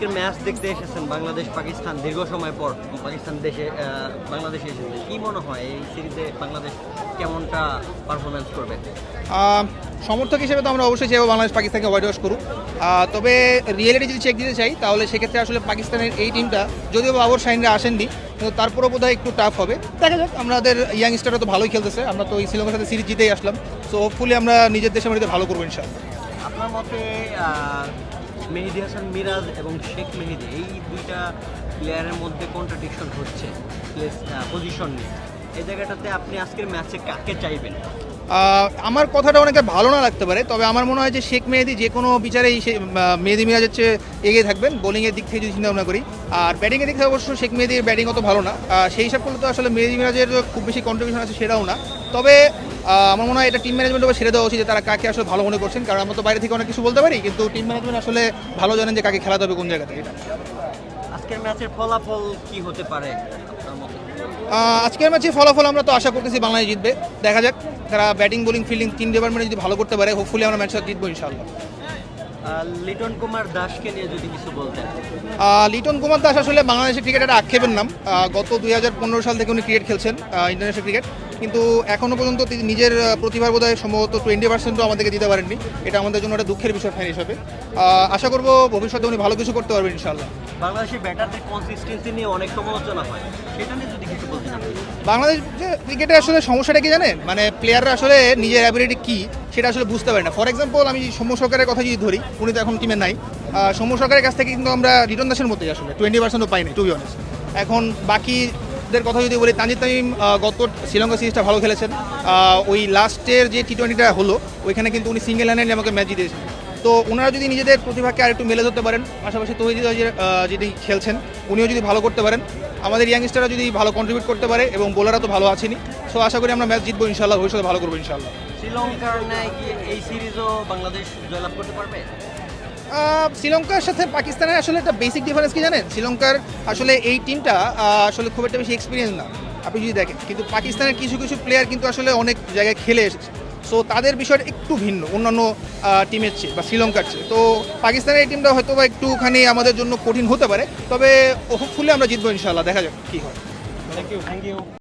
আজকের ম্যাচ দেখতে এসেছেন বাংলাদেশ পাকিস্তান দীর্ঘ সময় পর পাকিস্তান দেশে বাংলাদেশে এসেছে। কি মনে হয় এই সিরিজে বাংলাদেশ কেমনটা পারফরমেন্স করবে? সমর্থক হিসেবে তো আমরা অবশ্যই চাইব বাংলাদেশ পাকিস্তানকে হোয়াইট ওয়াশ করুক তবে রিয়েলিটি যদি চেক দিতে চাই তাহলে সেক্ষেত্রে আসলে পাকিস্তানের এই টিমটা যদিও বাবর শাহিনরা আসেননি কিন্তু তারপরেও বোধহয় একটু টাফ হবে। দেখা যাক আমাদের ইয়াংস্টাররা তো ভালোই খেলতেছে আমরা তো এই শ্রীলঙ্কার সাথে সিরিজ জিতেই আসলাম। সো হোপফুলি আমরা নিজের দেশের মাটিতে ভালো করব ইনশাআল্লাহ। আপনার মতে মেহেদি হাসান, মিরাজ এবং শেখ মেহেদি, এই দুইটা প্লেয়ারের মধ্যে কন্ট্রাডিকশন হচ্ছে পজিশন নিয়ে। এই জায়গাটাতে আপনি আজকের ম্যাচে কাকে চাইবেন? আমার কথাটা অনেকে ভালো না লাগতে পারে, তবে আমার মনে হয় যে শেখ মেহেদি যে কোনো বিচারেই মেহেদি মিরাজের চেয়ে এগিয়ে থাকবেন বোলিংয়ের দিক থেকে যদি চিন্তা ভাবনা করি। আর ব্যাটিংয়ের দিক থেকে অবশ্য শেখ মেহেদির ব্যাটিং অত ভালো না সেই হিসাব করলে তো আসলে মেহেদি মিরাজের খুব বেশি কন্ট্রিবিউশন আছে সেটাও না। তবে আমার মনে হয় এটা টিম ম্যানেজমেন্টও ছেড়ে দেওয়া উচিত যে তারা কাকে আসলে ভালো মনে করছেন। কারণ আমরা তো বাইরে থেকে অনেক কিছু বলতে পারি কিন্তু টিম ম্যানেজমেন্ট আসলে ভালো জানেন যে কাকে খেলাতে হবে কোন জায়গাতে এটা আজকের ম্যাচের ফলাফল কি হতে পারে আজকের ম্যাচে ফলাফল আমরা তো আশা করতেছি বাংলাদেশ জিতবে। দেখা যাক তারা ব্যাটিং বোলিং ফিল্ডিং তিন ডিপার্টমেন্টে যদি ভালো করতে পারে হোপফুলি আমরা ম্যাচটা জিতবো ইনশাআল্লাহ। লিটন কুমার দাসকে নিয়ে যদি কিছু বলতেন। লিটন কুমার দাস আসলে বাংলাদেশের ক্রিকেটের আক্ষেপের নাম। গত দুই হাজার পনেরো সাল থেকে উনি ক্রিকেট খেলছেন ইন্টারন্যাশনাল ক্রিকেট কিন্তু এখনও পর্যন্ত তিনি নিজের প্রতিভার বোধহয় সম্ভবত টোয়েন্টি পার্সেন্টও আমাদেরকে দিতে পারেননি। এটা আমাদের জন্য একটা দুঃখের বিষয় ফ্যান হিসাবে। আশা করব ভবিষ্যতে উনি ভালো কিছু করতে পারবেন ইনশাআল্লাহ। বাংলাদেশের ব্যাটারদের কনসিস্টেন্সি নিয়ে অনেক সমালোচনা হয়। সেটা নিয়ে যদি কিছু আপনি বাংলাদেশ ক্রিকেটে আসলে সমস্যাটা কি জানেন? মানে প্লেয়াররা আসলে নিজের অ্যাবিলিটি কি সেটা আসলে বুঝতে পারে না। ফর এক্সাম্পল আমি সৌম্য সরকারের কথা যদি ধরি উনি তো এখন টিমে নাই। সৌম্য সরকারের কাছ থেকে কিন্তু আমরা রিটন দাসের মতোই আসলে টোয়েন্টি পার্সেন্টও পাইনি টু বি অনেস্ট এখন বাকিদের কথা যদি বলি, তানজিদ তামিম গত শ্রীলঙ্কা সিরিজটা ভালো খেলেছেন। ওই লাস্টের যে টি টোয়েন্টিটা হলো, ওইখানে কিন্তু উনি সিঙ্গেল হ্যান্ডে আমাকে ম্যাচ জিতেছেন তো ওনারা যদি নিজেদের প্রতিভাকে আর একটু মেলে ধরতে পারেন, পাশাপাশি তহিদ যিনি খেলছেন, উনিও যদি ভালো করতে পারেন, আমাদের ইয়াংস্টাররা যদি ভালো কন্ট্রিবিউট করতে পারে এবং বোলাররা তো ভালো আছেনি সো আশা করি আমরা ম্যাচ জিতবো ইনশাল্লাহ ভবিষ্যতে ভালো করব ইনশাল্লাহ শ্রীলঙ্কার ন্যায় কি এই সিরিজও বাংলাদেশ জয়লাভ করতে পারবে? শ্রীলঙ্কার সাথে পাকিস্তানের আসলে একটা বেসিক ডিফারেন্স কি জানেন? শ্রীলঙ্কার আসলে এই টিমটা আসলে খুব একটা বেশি এক্সপিরিয়েন্স না আপনি যদি দেখেন। কিন্তু পাকিস্তানের কিছু কিছু প্লেয়ার কিন্তু আসলে অনেক জায়গায় খেলে এসেছে। সো তাদের বিষয়টা একটু ভিন্ন অন্যান্য টিমের চেয়ে বা শ্রীলঙ্কার চেয়ে। তো পাকিস্তানের এই টিমটা হয়তো বা একটুখানি আমাদের জন্য কঠিন হতে পারে তবে হোপফুলি আমরা জিতবো ইনশাল্লাহ দেখা যাক কী হয়। Thank you thank you